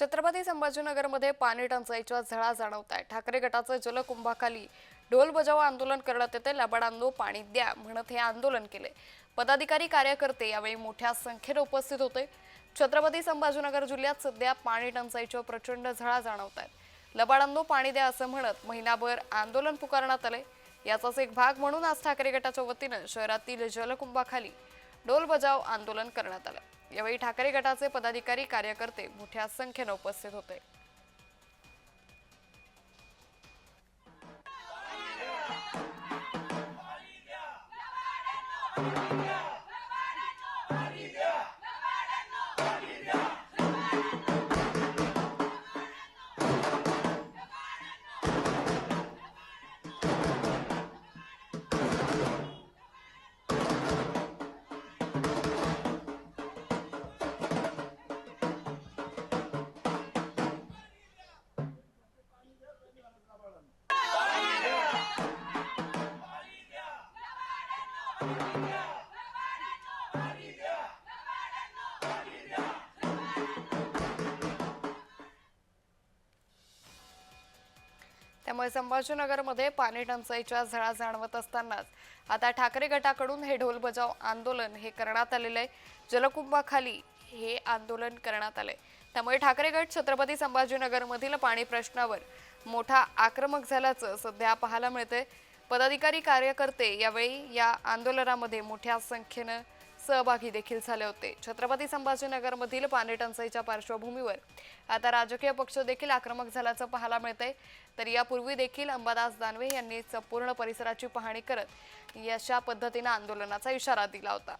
छत्रपती संभाजीनगरमध्ये पाणी टंचाईच्या झळा जाणवत आहे ठाकरे गटाचं जलकुंभाखाली ढोल बजाव आंदोलन करण्यात येते लबाडांनो पाणी द्या म्हणत हे आंदोलन केले पदाधिकारी कार्यकर्ते यावेळी मोठ्या संख्येने उपस्थित होते. छत्रपती संभाजीनगर जिल्ह्यात सध्या पाणी टंचाईच्या प्रचंड झळा जाणवत आहेत लबाडांनो पाणी द्या असं म्हणत महिनाभर आंदोलन पुकारण्यात आले याचाच एक भाग म्हणून आज ठाकरे गटाच्या वतीनं शहरातील जलकुंभाखाली ढोल बजाव आंदोलन करण्यात आलं. यावेळी ठाकरे गटाचे पदाधिकारी कार्यकर्ते मोठ्या संख्येनं उपस्थित होते. त्यामुळे संभाजीनगरमध्ये पाणी टंचाईच्या झळा जाणवत असतानाच आता ठाकरे गटाकडून हे ढोल बजाव आंदोलन हे करण्यात आलेलं आहे. जलकुंभाखाली हे आंदोलन करण्यात आलंय. त्यामुळे ठाकरे गट छत्रपती संभाजीनगरमधील पाणी प्रश्नावर मोठा आक्रमक झाल्याचं सध्या पाहायला मिळते पदाधिकारी कार्यकर्ते यावेळी या आंदोलनामध्ये मोठ्या संख्येनं सहभागी देखील झाले होते. छत्रपती संभाजीनगरमधील पाणी टंचाईच्या पार्श्वभूमीवर आता राजकीय पक्ष देखील आक्रमक झाल्याचं पाहायला मिळतंय. तर यापूर्वी देखील अंबादास दानवे यांनी संपूर्ण परिसराची पाहणी करत अशा पद्धतीनं आंदोलनाचा इशारा दिला होता.